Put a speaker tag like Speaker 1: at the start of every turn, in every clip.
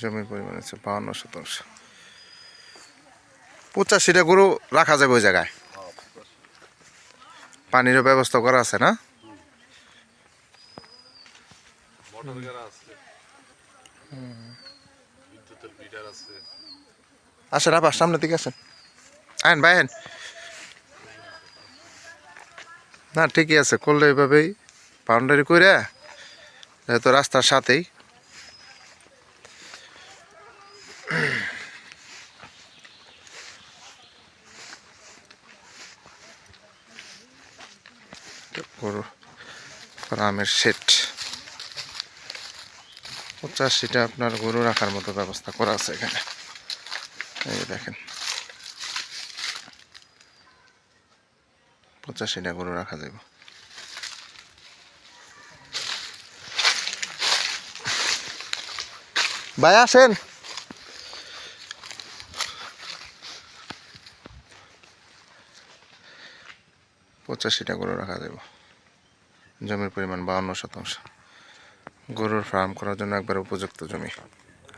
Speaker 1: জমির পরিমাণ হচ্ছে বাউন্ন শতাংশ। পঁচাশিটা গরু রাখা যাবে ওই জায়গায়। পানিরও ব্যবস্থা করা আছে না? আসেন আবার সামনের দিকে আসেন। আইন আইন না, ঠিকই আছে, করলে এইভাবেই বাউন্ডারি করে যেহেতু রাস্তার সাথেই। গরু ফার্মের সেট পঁচাশিটা আপনার গরু রাখার মতো ব্যবস্থা করা আছে এখানে। এই দেখেন। পঁচাশিটা গরু রাখা যাবে। ভাই, আসেন। পঁচাশিটা গরু রাখা যাব জমির পরিমাণ বাউন্ন শতাংশ। গরুর ফার্ম করার জন্য একবার উপযুক্ত জমি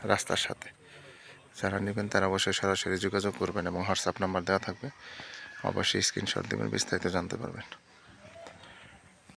Speaker 1: রাস্তার সাথে। যারা নেবেন তারা অবশ্যই সরাসরি যোগাযোগ করবেন এবং হোয়াটসঅ্যাপ নাম্বার দেওয়া থাকবে। অবশ্যই স্ক্রিনশট দেবেন, বিস্তারিত জানতে পারবেন।